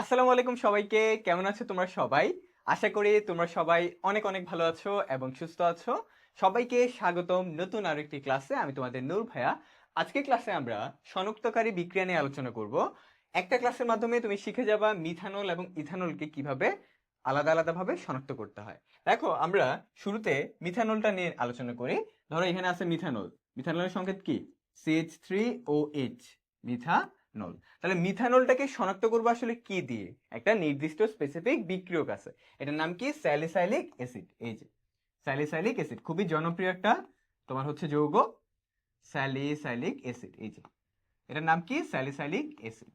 আসসালামু আলাইকুম সবাইকে। কেমন আছো তোমরা সবাই? আশা করি তোমরা সবাই অনেক অনেক ভালো আছো এবং সুস্থ আছো। সবাইকে স্বাগতম নতুন আরও একটি ক্লাসে। আমি তোমাদের নূর ভাইয়া। আজকে ক্লাসে আমরা শনাক্তকারী বিক্রিয়া নিয়ে আলোচনা করব। একটা ক্লাসের মাধ্যমে তুমি শিখে যাবা মিথানল এবং ইথানলকে কীভাবে আলাদা আলাদা ভাবে শনাক্ত করতে হয়। দেখো, আমরা শুরুতে মিথানলটা নিয়ে আলোচনা করি। ধরো এখানে আছে মিথানল। মিথানলের সংকেত কি? CH three O H methanol তাহলে মিথানলটাকে শনাক্ত করব আসলে কি দিয়ে? একটা নির্দিষ্ট স্পেসিফিক বিক্রিয়ক আছে। এটার নাম কি? স্যালিসাইলিক অ্যাসিড এই যে স্যালিসাইলিক অ্যাসিড খুবই জনপ্রিয় একটা, তোমার হচ্ছে যৌগ। স্যালিসাইলিক অ্যাসিড এই যে। এটার নাম কি? স্যালিসাইলিক অ্যাসিড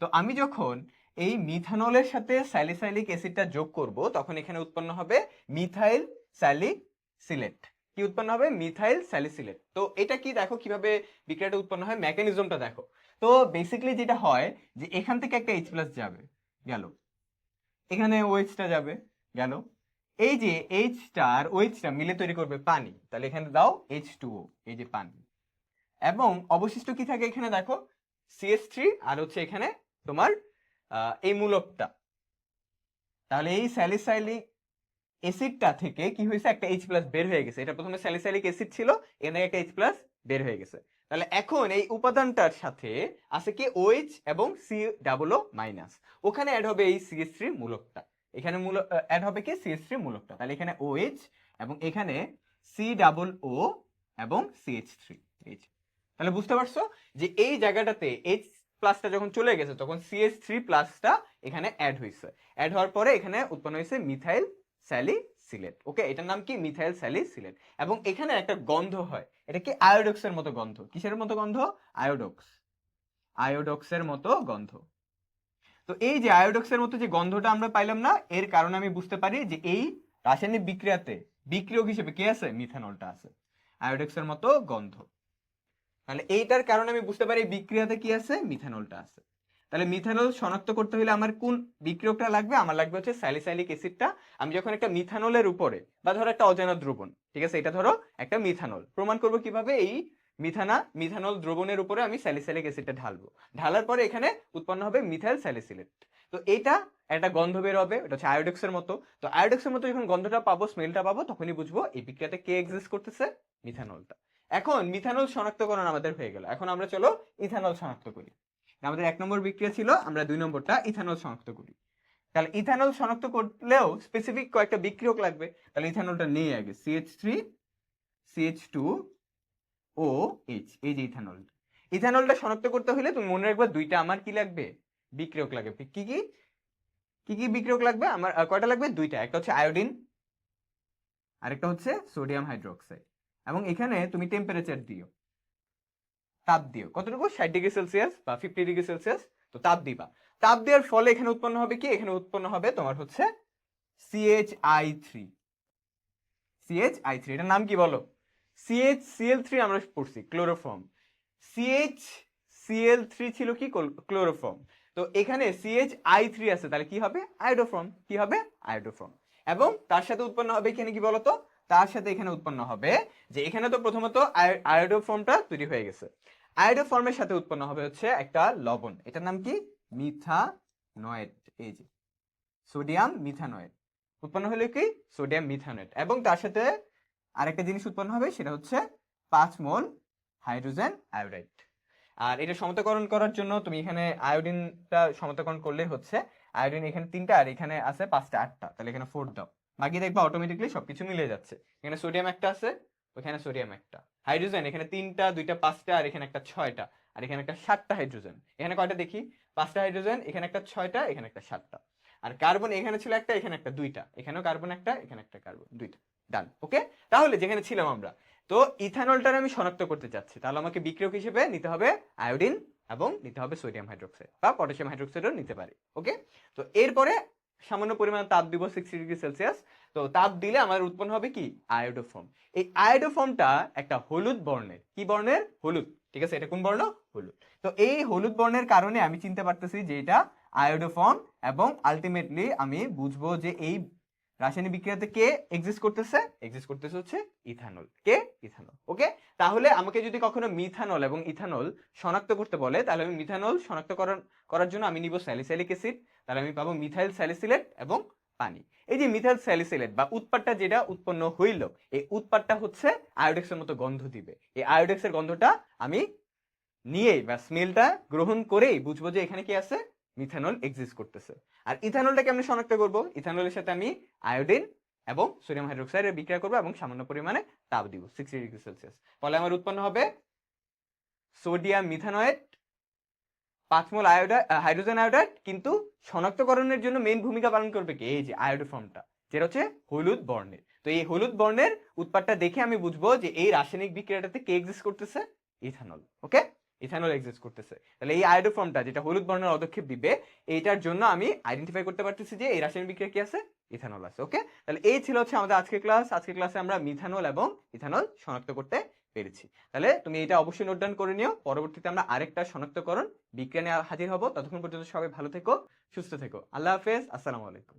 তো আমি যখন এই মিথানলের সাথে স্যালিসাইলিক অ্যাসিডটা যোগ করব, তখন এখানে উৎপন্ন হবে মিথাইল স্যালিক সিলেট কি উৎপন্ন হবে? Methyl salicylate. তো এটা কি দেখো কীভাবে বিক্রিয়াটা উৎপন্ন হয়? মেকানিজমটা দেখো। তো বেসিক্যালি যেটা হয় যে এখান থেকে একটা এইচ প্লাস যাবে, গেল। এখানে ওএইচটা যাবে, গেল। এই যে এইচটা আর ওএইচটা মিলে তৈরি করবে পানি। তাহলে এখানে দাও এইচ টু এই যে পানি। এবং অবশিষ্ট কি থাকে এখানে দেখো? সিএস থ্রি আর হচ্ছে এখানে তোমার এই মূলকটা। তাহলে এই স্যালিসাইলিক অ্যাসিডটা থেকে কি হয়েছে? একটা এইচ প্লাস বের হয়ে গেছে। এটা প্রথমে স্যালিসাইলিক অ্যাসিড ছিল এখানে একটা এইচ প্লাস বের হয়ে গেছে। তাহলে এখন এই উপাদানটার সাথে আছে কি? ওএইচ এবং সি ডাবল মাইনাস ওখানে অ্যাড হবে এই সিএস থ্রি মূলকটা। এখানে মূল অ্যাড হবে কি? সিএস থ্রি মূলকটা। তাহলে এখানে ওএইচ এবং এখানে সি ডাবল ও এবং সিএইচ থ্রি এইচ তাহলে বুঝতে পারছ যে এই জায়গাটাতে এইচ প্লাসটা যখন চলে গেছে, তখন সিএস থ্রি প্লাসটা এখানে অ্যাড হয়েছে। অ্যাড হওয়ার পরে এখানে উৎপন্ন হয়েছে মিথাইল স্যালি সিলেট ওকে, এটার নাম কি? মিথাইল স্যালি সিলেট এবং এখানে একটা গন্ধ হয়। এটা কি? আয়োডক্সের মতো গন্ধ। কিসের মতো গন্ধ? আয়োডক্স। আয়োডক্সের মতো গন্ধ। তো এই যে আয়োডক্সের মতো যে গন্ধটা আমরা পাইলাম না, এর কারণে আমি বুঝতে পারি যে এই রাসায়নিক বিক্রিয়াতে বিক্রিয়ক হিসেবে কে আছে? মিথানলটা আছে। আয়োডক্সের মতো গন্ধ। তাহলে এইটার কারণে আমি বুঝতে পারি বিক্রিয়াতে কি আছে? মিথানলটা আছে। তাহলে মিথানল শনাক্ত করতে হলে আমার কোন বিক্রিয়কটা লাগবে? আমার লাগবে হচ্ছে স্যালিসাইলিক অ্যাসিডটা আমি যখন একটা মিথানলের উপরে, বা ধরো একটা অজানা দ্রবণ, ঠিক আছে? এটা ধরো একটা মিথানল প্রমাণ করব কীভাবে এই মিথানা মিথানল দ্রবণের উপরে আমি স্যালিসাইলিক অ্যাসিডটা ঢালবো। ঢালার পরে এখানে উৎপন্ন হবে মিথাইল স্যালিসিলেট তো এটা একটা গন্ধ বের হবে, এটা হচ্ছে আয়োডক্সের মতো। তো আয়োডক্সের মতো যখন গন্ধটা পাবো স্মেলটা পাবো, তখনই বুঝব এই বিক্রিয়াতে কে এক্সিস্ট করতেছে? মিথানলটা এখন মিথানল শনাক্তকরণ আমাদের হয়ে গেল। এখন আমরা চলো ইথানল শনাক্ত করি। আমাদের এক নম্বর বিক্রিয়া ছিল, আমরা দুই নম্বরটা ইথানল শনাক্ত করি। তাহলে ইথানল শনাক্ত করলেও স্পেসিফিক কয়েকটা বিক্রিয়ক লাগবে। তাহলে ইথানলটা নিয়ে আগে CH three CH two O H এই যে ইথানল। ইথানলটা শনাক্ত করতে হলে তুমি মনে রাখবে দুইটা আমার কি লাগবে? বিক্রিয়ক লাগবে। কি কি কি? কি বিক্রিয়ক লাগবে? আমার কয়টা লাগবে? দুইটা। একটা হচ্ছে আয়োডিন, আরেকটা হচ্ছে সোডিয়াম হাইড্রোক্সাইড। এবং এখানে তুমি টেম্পারেচার দিও। তাপ দিও। কতটুকু? ষাট ডিগ্রি সেলসিয়াস বা ফিফটি ডিগ্রি সেলসিয়াস, তো তাপ দিবা। তাপ দেওয়ার ফলে এখানে উৎপন্ন হবে কি? এখানে উৎপন্ন হবে তোমার হচ্ছে CH I three CH I three এটার নাম কি বলো? সিএইচ সিএল থ্রি আমরা পড়ছি ক্লোরোফর্ম সিএইচ সিএল থ্রি ছিল কি? ক্লোরোফর্ম তো এখানে সিএইচ আই থ্রি আছে, তাহলে কি হবে? আয়োডোফর্ম কি হবে? আয়োডোফর্ম এবং তার সাথে উৎপন্ন হবে এখানে কি বলতো? তার সাথে এখানে উৎপন্ন হবে যে এখানে তো প্রথমত আয়োডোফর্মটা তৈরি হয়ে গেছে। আয়োডোফর্মের সাথে উৎপন্ন হবে হচ্ছে একটা লবণ। এটার নাম কি? মিথানয়েড। এই যে, সোডিয়াম মিথানয়েড। উৎপন্ন হলো কি? Sodium methanoate. এবং তার সাথে আরেকটা জিনিস উৎপন্ন হবে, সেটা হচ্ছে পাঁচ মোল হাইড্রোজেন আয়োডাইড। আর এটা সমতাকরণ করার জন্য তুমি এখানে আয়োডিনটা সমতাকরণ করলে হচ্ছে আয়োডিন এখানে তিনটা আর এখানে আছে পাঁচটা, আটটা। তাহলে এখানে ফোর দাও। বাকি দেখবা অটোমেটিকলি সবকিছু মিলে যাচ্ছে। এখানে সোডিয়াম একটা আছে ওখানে সোডিয়াম একটা। হাইড্রোজেন এখানে তিনটা, দুইটা, পাঁচটা, আর এখানে একটা ছয়টা। আর এখানে একটা সাতটা হাইড্রোজেন এখানে কয়টা দেখি? পাঁচটা হাইড্রোজেন এখানে একটা ছয়টা, এখানে একটা সাতটা। আর কার্বন এখানে ছিল একটা, এখানে একটা দুইটা। এখানেও কার্বন একটা, এখানে একটা কার্বন দুইটা। ডান ওকে তাহলে যেখানে ছিলাম আমরা। তো ইথানলটার আমি শনাক্ত করতে চাচ্ছি। তাহলে আমাকে বিক্রিয়ক হিসেবে নিতে হবে আয়োডিন এবং নিতে হবে সোডিয়াম হাইড্রোক্সাইড বা পটাশিয়াম হাইড্রোক্সাইডও নিতে পারি ওকে তো এরপরে সামান্য পরিমাণ তাপ দিব সিক্সটি ডিগ্রি সেলসিয়াস তো তাপ দিলে আমার উৎপন্ন হবে কি? আয়োডোফর্ম এই আয়োডোফর্মটা একটা হলুদ বর্ণের। কি বর্ণের? হলুদ। ঠিক আছে? এটা কোন বর্ণ? হলুদ। তো এই হলুদ বর্ণের কারণে আমি চিনতে পারতেছি যে এটা আয়োডোফর্ম এবং আলটিমেটলি আমি বুঝব যে এই রাসায়নিক বিক্রিয়াতে কে এক্সিস্ট করতেছে? এক্সিস্ট করতেছে হচ্ছে ইথানল কে? ইথানল ওকে তাহলে আমাকে যদি কখনো মিথানল এবং ইথানল শনাক্ত করতে বলে, তাহলে আমি মিথানল শনাক্ত করার জন্য আমি নিব স্যালিসাইলিক অ্যাসিড তাহলে আমি পাবো মিথাইল স্যালিসিলেট এবং পানি। এই যে মিথাইল স্যালিসিলেট বা উৎপাদটা যেটা উৎপন্ন হইল, এই উৎপাদটা হচ্ছে আয়োডেক্সের মতো গন্ধ দিবে। এই আয়োডেক্সের গন্ধটা আমি নিয়ে বা স্মেলটা গ্রহণ করেই বুঝব যে এখানে কি আছে? মিথানল এক্সিস্ট করতেছে। আর ইথানলটাকে আমি শনাক্ত করব। ইথানলের সাথে আমি আয়োডিন এবং সোডিয়াম হাইড্রোক্সাইডের বিক্রিয়া করব এবং সামান্য পরিমাণে তাপ দিব সিক্সটি ডিগ্রি সেলসিয়াস ফলে আমার উৎপন্ন হবে সোডিয়াম মিথানয়েড পাঁচ মোল আয়োডাইড হাইড্রোজেন আয়োডাইড, কিন্তু শনাক্তকরণের জন্য মেইন ভূমিকা পালন করবে কি? এই যে আয়োডোফর্মটা যেটা হচ্ছে হলুদ বর্ণের। তো এই হলুদ বর্ণের উৎপাদটা দেখে আমি বুঝব যে এই রাসায়নিক বিক্রিয়াটাতে কে এক্সিস্ট করতেছে? ইথানল ওকে ইথানল এক্সিস্ট করতেছে। তাহলে এই আয়োডোফর্মটা যেটা হলুদ বর্ণের পদক্ষেপ দিবে, এইটার জন্য আমি আইডেন্টিফাই করতে পারতেছি যে এই রাসায়নিক বিক্রিয়া কি আছে? ইথানল আছে ওকে তাহলে এই ছিল হচ্ছে আমাদের আজকের ক্লাস আজকের ক্লাসে আমরা মিথানল এবং ইথানল শনাক্ত করতে পেরেছি। তাহলে তুমি এটা অবশ্যই নোট ডাউন করে নিও। পরবর্তীতে আমরা আরেকটা শনাক্তকরণ বিজ্ঞানে হাজির হব। ততক্ষণ পর্যন্ত সবাই ভালো থেকো, সুস্থ থেকো। আল্লাহ হাফেজ, আসসালামু আলাইকুম।